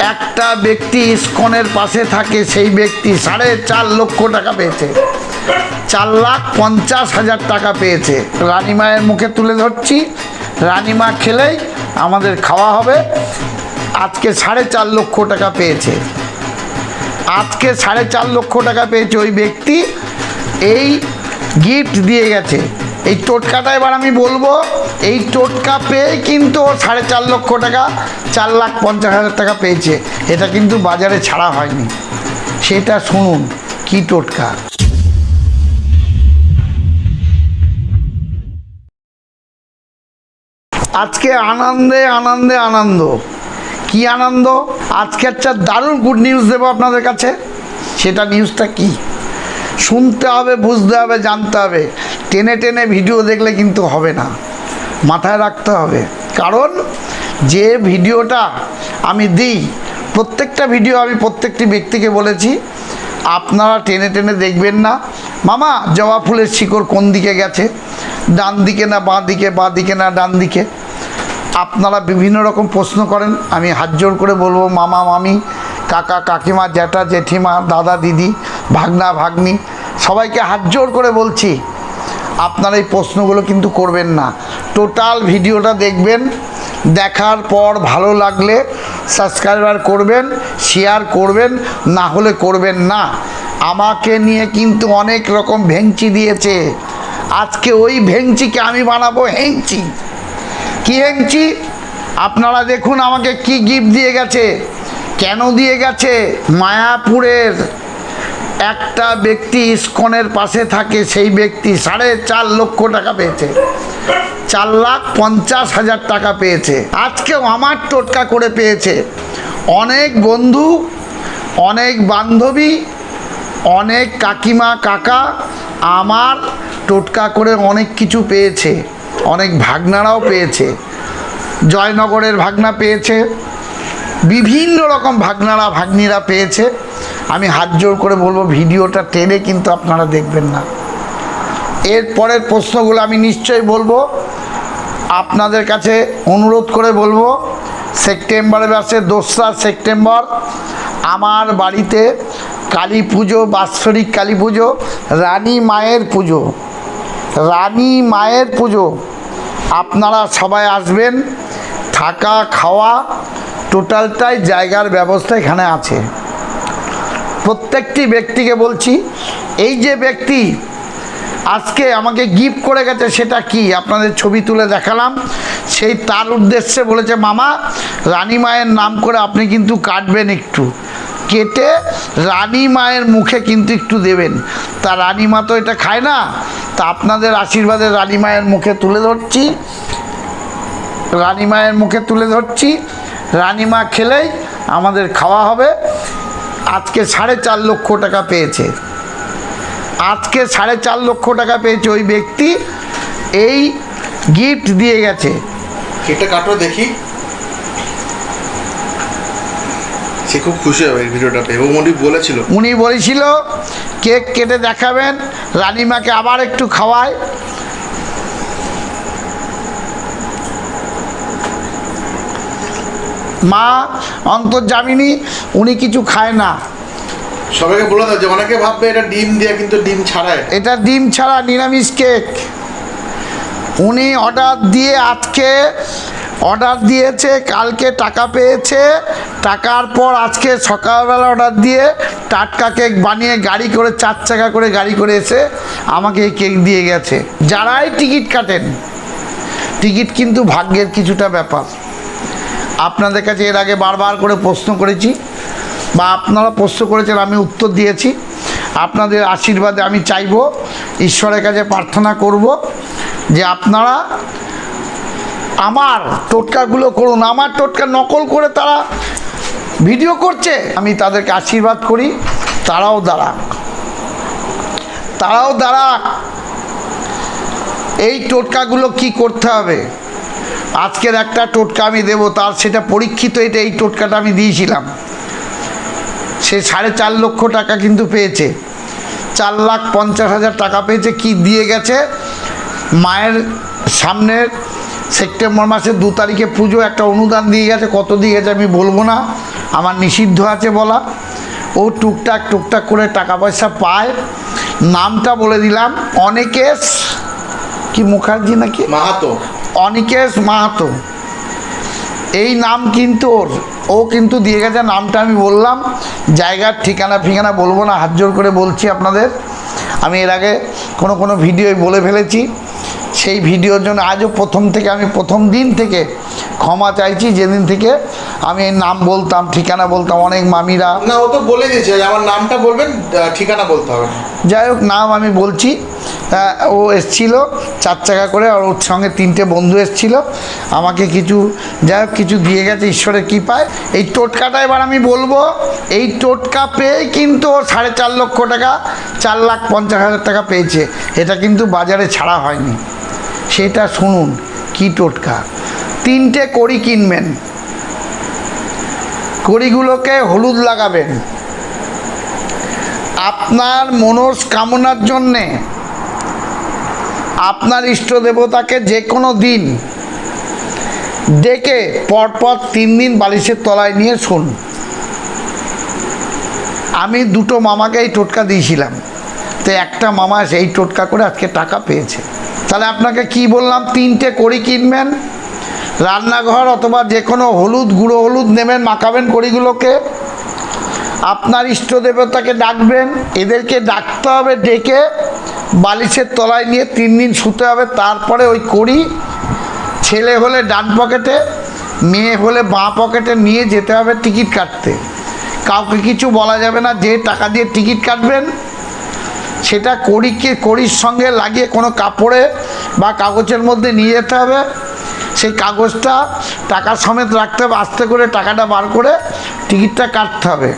একটা ব্যক্তি ইস্কনের পাশে থাকে, সেই ব্যক্তি সাড়ে চার লক্ষ টাকা পেয়েছে। চার লাখ পঞ্চাশ হাজার টাকা পেয়েছে। রানিমায়ের মুখে তুলে ধরছি। রানিমা খেলেই আমাদের খাওয়া হবে। আজকে সাড়ে চার লক্ষ টাকা পেয়েছে। আজকে সাড়ে চার লক্ষ টাকা পেয়েছে ওই ব্যক্তি। এই গিফট দিয়ে গেছে। এই টোটকাটা এবার আমি বলব, এই টোটকা পেয়ে কিন্তু ও সাড়ে চার লক্ষ টাকা, চার লাখ পঞ্চাশ হাজার টাকা পেয়েছে। এটা কিন্তু বাজারে ছাড়া হয়নি। সেটা শুনুন, কি টোটকা? আজকে আনন্দে আনন্দে আনন্দ। কি আনন্দ? আজকে একটা দারুণ গুড নিউজ দেবো আপনাদের কাছে। সেটা নিউজটা কি? শুনতে হবে, বুঝতে হবে, জানতে হবে। টেনে টেনে ভিডিও দেখলে কিন্তু হবে না। মাথায় রাখতে হবে। কারণ যে ভিডিওটা আমি দিই, প্রত্যেকটা ভিডিও আমি প্রত্যেকটি ব্যক্তিকে বলেছি, আপনারা টেনে টেনে দেখবেন না। মামা, জবা ফুলের শিকড় কোন দিকে গেছে? ডান দিকে না বাঁ দিকে বাঁ দিকে না ডান দিকে? আপনারা বিভিন্ন রকম প্রশ্ন করেন, আমি হাত জোর করে বলব, মামা, মামি, কাকা, কাকিমা, জ্যাঠা, জেঠিমা, দাদা, দিদি, ভাগনা, ভাগ্নি, সবাইকে হাত জোর করে বলছি আপনারা এই প্রশ্নগুলো কিন্তু করবেন না। টোটাল ভিডিওটা দেখবেন, দেখার পর ভালো লাগলে সাবস্ক্রাইবার করবেন শেয়ার করবেন, না হলে করবেন না। আমাকে নিয়ে কিন্তু অনেক রকম ভেংচি দিয়েছে। আজকে ওই ভেংচিকে আমি বানাবো হেংচি। কি হেংচি? আপনারা দেখুন আমাকে কি গিফট দিয়ে গেছে। কেন দিয়ে গেছে? মায়াপুরের। একটা ব্যক্তি ইস্কনের পাশে থাকে, সেই ব্যক্তি সাড়ে চার লক্ষ টাকা পেয়েছে। চার লাখ পঞ্চাশ হাজার টাকা পেয়েছে। আজকেও আমার টোটকা করে পেয়েছে। অনেক বন্ধু, অনেক বান্ধবী, অনেক কাকিমা, কাকা আমার টোটকা করে অনেক কিছু পেয়েছে। অনেক ভাগনারাও পেয়েছে। জয়নগরের ভাগনা পেয়েছে। বিভিন্ন রকম ভাগনারা, ভাগ্নিরা পেয়েছে। আমি হাত জোর করে বলব, ভিডিওটা টেনে কিন্তু আপনারা দেখবেন না। এর পরের প্রশ্নগুলো আমি নিশ্চয়ই বলব। আপনাদের কাছে অনুরোধ করে বলব সেপ্টেম্বরের মাসে, দোসরা সেপ্টেম্বর, আমার বাড়িতে কালী পুজো, বাৎসরিক কালী পুজো, রানী মায়ের পুজো। রানী মায়ের পুজো। আপনারা সবাই আসবেন, থাকা, খাওয়া টোটালটাই জায়গার ব্যবস্থা এখানে আছে। প্রত্যেকটি ব্যক্তিকে বলছি, এই যে ব্যক্তি আজকে আমাকে গিফট করে গেছে, সেটা কি? আপনাদের ছবি তুলে দেখালাম। সেই তার উদ্দেশ্যে বলেছে, মামা, রানী মায়ের নাম করে আপনি কিন্তু কাটবেন একটু। কেটে রানী মায়ের মুখে কিন্তু একটু দেবেন। তা রানী মা তো এটা খায় না। তা আপনাদের আশীর্বাদে রানী মায়ের মুখে তুলে ধরছি। রানী মায়ের মুখে তুলে ধরছি। রানীমা খেলেই আমাদের খাওয়া হবে। আজকে সাড়ে চার লক্ষ টাকা পেয়েছে। আজকে সাড়ে চার লক্ষ টাকা পেয়েছে ওই ব্যক্তি। এই গিফট দিয়ে গেছে। কেকটা কাটো দেখি। সে খুব খুশি হবে এই ভিডিওটা পেয়ে। এবং উনি বলেছিল উনি বলেছিল কেক কেটে দেখাবেন রানীমাকে আবার একটু খাওয়ায়। মা অন্তর্জামিনী উনি কিছু খায় না। সবাইকে বলে দাও যে অনেকে ভাববে এটা ডিম দিয়ে কিন্তু ডিম ছাড়ায়। এটা ডিম ছাড়া নিরামিষ কেক। উনি অর্ডার দিয়ে আজকে অর্ডার দিয়েছে কালকে টাকা পেয়েছে। টাকার পর আজকে সকালবেলা অর্ডার দিয়ে টাটকা কেক বানিয়ে গাড়ি করে চার চাকা করে গাড়ি করে এসে আমাকে এই কেক দিয়ে গেছে। যারাই টিকিট কাটেন টিকিট কিন্তু ভাগ্যের কিছুটা ব্যাপার। আপনাদের কাছে এর আগে বারবার করে প্রশ্ন করেছি বা আপনারা প্রশ্ন করেছেন, আমি উত্তর দিয়েছি। আপনাদের আশীর্বাদে আমি চাইব, ঈশ্বরের কাছে প্রার্থনা করব যে আপনারা আমার টোটকাগুলো করুন, আমার টোটকা নকল করে তারা ভিডিও করছে। আমি তাদেরকে আশীর্বাদ করি, তারাও দাঁড়াক। তারাও দাঁড়াক। এই টোটকাগুলো কি করতে হবে? আজকের একটা টোটকা আমি দেবো, তার সেটা পরীক্ষিত এটা এই টোটকাটা আমি দিয়েছিলাম। সে সাড়ে চার লক্ষ টাকা কিন্তু পেয়েছে। চার লাখ পঞ্চাশ হাজার টাকা পেয়েছে, কি দিয়ে গেছে? মায়ের সামনের সেপ্টেম্বর মাসের দু তারিখে পুজো একটা অনুদান দিয়ে গেছে, কত দিয়ে গেছে আমি বলব না, আমার নিষিদ্ধ আছে বলা। ও টুকটাক টুকটাক করে টাকা পয়সা পায়। নামটা বলে দিলাম, অনেকেশ, কি মুখার্জি নাকি? মাহাতো। অনিকেশ মাহাতো। এই নাম কিন্তু ওর। ও কিন্তু দিয়ে গেছে নামটা আমি বললাম। জায়গার ঠিকানা ফিকানা বলব না হাত জোর করে বলছি আপনাদের। আমি এর আগে কোনো কোনো ভিডিওয় বলে ফেলেছি। সেই ভিডিওর জন্য আজও প্রথম থেকে আমি প্রথম দিন থেকে ক্ষমা চাইছি। যেদিন থেকে আমি এই নাম বলতাম ঠিকানা বলতাম অনেক মামিরা না ও তো বলে দিয়েছে। আমার নামটা বলবেন ঠিকানা বলতে হবে। যাই হোক নাম আমি বলছি। ও এসছিল চার চাকা করে আর ওর সঙ্গে তিনটে বন্ধু এসছিল। আমাকে কিছু, যাই কিছু দিয়ে গেছে, ঈশ্বরের কৃপায়। এই টোটকাটা এবার আমি বলব, এই টোটকা পেয়েই কিন্তু ও সাড়ে চার লক্ষ টাকা, চার লাখ পঞ্চাশ হাজার টাকা পেয়েছে। এটা কিন্তু বাজারে ছাড়া হয়নি। সেটা শুনুন, কি টোটকা। তিনটে কড়ি কিনবেন। কড়িগুলোকে হলুদ লাগাবেন। আপনার মনস্কামনার জন্যে আপনার ইষ্ট দেবতাকে যে কোনো দিন ডেকে পরপর তিন দিন বালিশের তলায় নিয়ে শুন। আমি দুটো মামাকে এই টোটকা দিয়েছিলাম। তো একটা মামা সেই টোটকা করে আজকে টাকা পেয়েছে। তাহলে আপনাকে কি বললাম? তিনটে কড়ি কিনবেন, রান্নাঘর অথবা যে কোনো হলুদ, গুঁড়ো হলুদ নেবেন, মাখাবেন কড়িগুলোকে। আপনার ইষ্ট দেবতাকে ডাকবেন, এদেরকে ডাকতে হবে, ডেকে বালিশের তলায় নিয়ে তিন দিন শুতে হবে, তারপরে ওই কড়ি ছেলে হলে ডান পকেটে, মেয়ে হলে বাঁ পকেটে নিয়ে যেতে হবে টিকিট কাটতে। কাউকে কিছু বলা যাবে না, যে টাকা দিয়ে টিকিট কাটবেন, সেটা কড়িকে, কড়ির সঙ্গে লাগিয়ে কোনো কাপড়ে বা কাগজের মধ্যে নিয়ে যেতে হবে। সেই কাগজটা টাকা সমেত রাখতে হবে, আস্তে করে টাকাটা বার করে টিকিটটা কাটতে হবে।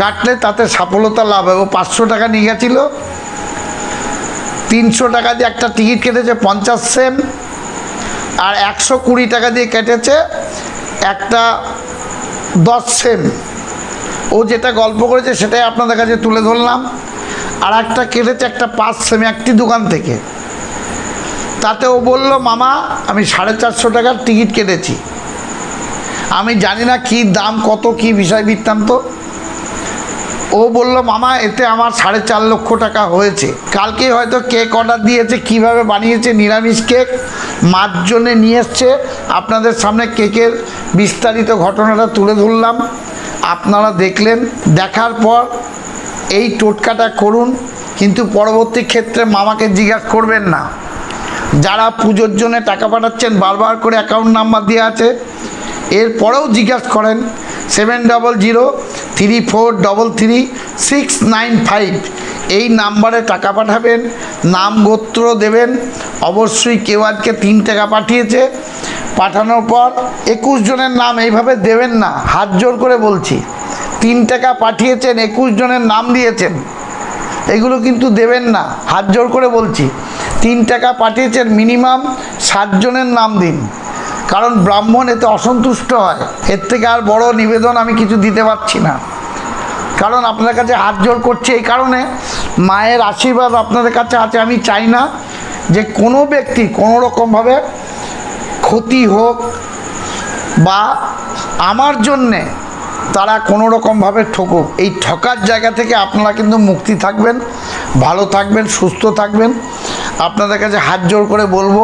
কাটলে তাতে সফলতা লাভ হবে ও পাঁচশো টাকা নিয়ে গেছিল। তিনশো টাকা দিয়ে একটা টিকিট কেটেছে পঞ্চাশ সেম আর একশো কুড়ি টাকা দিয়ে কেটেছে একটা দশ সেম ও যেটা গল্প করেছে সেটাই আপনাদের কাছে তুলে ধরলাম। আর একটা কেটেছে একটা পাঁচ সেমি একটি দোকান থেকে। তাতে ও বলল, মামা, আমি সাড়ে চারশো টাকার টিকিট কেটেছি। আমি জানি না কি দাম, কত কি বিষয় বৃত্তান্ত ও বলল, মামা, এতে আমার সাড়ে চার লক্ষ টাকা হয়েছে। কালকে হয়তো কেক অর্ডার দিয়েছে, কীভাবে বানিয়েছে, নিরামিষ কেক মার জন্যে নিয়ে এসছে। আপনাদের সামনে কেকের বিস্তারিত ঘটনাটা তুলে ধরলাম। আপনারা দেখলেন, দেখার পর এই টোটকাটা করুন, কিন্তু পরবর্তী ক্ষেত্রে মামাকে জিজ্ঞাসা করবেন না। যারা পুজোর জন্য টাকা পাঠাচ্ছেন, বারবার করে অ্যাকাউন্ট নাম্বার দেওয়া আছে। এরপরেও জিজ্ঞাসা করেন seven double zero three four double three six nine five. এই নাম্বারে টাকা পাঠাবেন, নাম গোত্র দেবেন। অবশ্যই কেউ আজকে তিন টাকা পাঠিয়েছে। পাঠানোর পর একুশ জনের নাম এইভাবে দেবেন না, হাত জোর করে বলছি। তিন টাকা পাঠিয়েছেন, একুশ জনের নাম দিয়েছেন। এগুলো কিন্তু দেবেন না, হাত জোর করে বলছি। তিন টাকা পাঠিয়েছেন মিনিমাম সাতজনের নাম দিন। কারণ ব্রাহ্মণ এতে অসন্তুষ্ট হয়। এর থেকে আর বড় নিবেদন আমি কিছু দিতে পারছি না। কারণ আপনার কাছে হাত জোর করছে এই কারণে, মায়ের আশীর্বাদ আপনাদের কাছে আছে, আমি চাই না যে কোনো ব্যক্তি কোনো রকমভাবে ক্ষতি হোক বা আমার জন্যে তারা কোনো রকমভাবে ঠকুক। এই ঠকার জায়গা থেকে আপনারা কিন্তু মুক্তি থাকবেন, ভালো থাকবেন, সুস্থ থাকবেন। আপনাদের কাছে হাত জোর করে বলব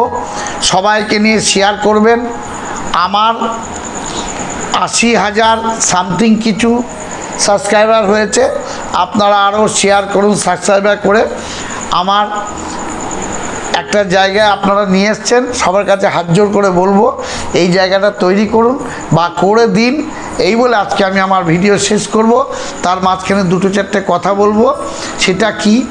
সবাইকে নিয়ে শেয়ার করবেন। আমার আশি হাজার সামথিং কিছু সাবস্ক্রাইবার হয়েছে। আপনারা আরও শেয়ার করুন সাবস্ক্রাইবার করে। আমার একটা জায়গায় আপনারা নিয়ে এসছেন, সবার কাছে হাত জোর করে বলব, এই জায়গাটা তৈরি করুন বা করে দিন। এই বলে আজকে আমি আমার ভিডিও শেষ করব। তার মাঝখানে দুটো চারটে কথা বলব। সেটা কি?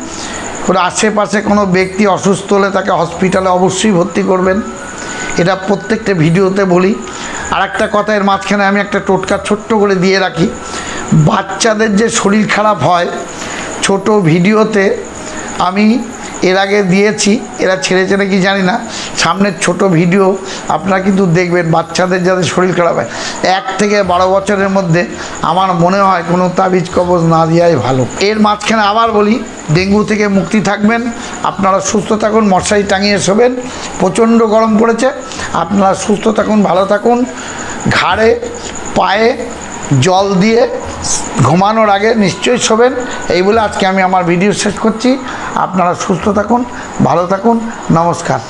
ওর আশেপাশে কোনো ব্যক্তি অসুস্থ হলে তাকে হসপিটালে অবশ্যই ভর্তি করবেন। এটা প্রত্যেকটা ভিডিওতে বলি। আর একটা কথা, এর মাঝখানে আমি একটা টোটকা ছোট্ট করে দিয়ে রাখি। বাচ্চাদের যে শরীর খারাপ হয়, ছোট ভিডিওতে আমি এর আগে দিয়েছি, এরা ছেড়েছে নাকি জানি না। সামনের ছোট ভিডিও আপনারা কিন্তু দেখবেন, বাচ্চাদের যাদের শরীর খারাপ হয়। এক থেকে বারো বছরের মধ্যে আমার মনে হয় কোনো তাবিজ কবজ না দেওয়াই ভালো। এর মাঝখানে আবার বলি, ডেঙ্গু থেকে মুক্তি থাকবেন, আপনারা সুস্থ থাকুন, মশারি টাঙিয়ে শোবেন, প্রচণ্ড গরম পড়েছে, আপনারা সুস্থ থাকুন, ভালো থাকুন, ঘাড়ে, পায়ে জল দিয়ে ঘুমানোর আগে নিশ্চয়ই শোবেন, এই বলে আজকে আমি আমার ভিডিও শেষ করছি। আপনারা সুস্থ থাকুন, ভালো থাকুন, নমস্কার।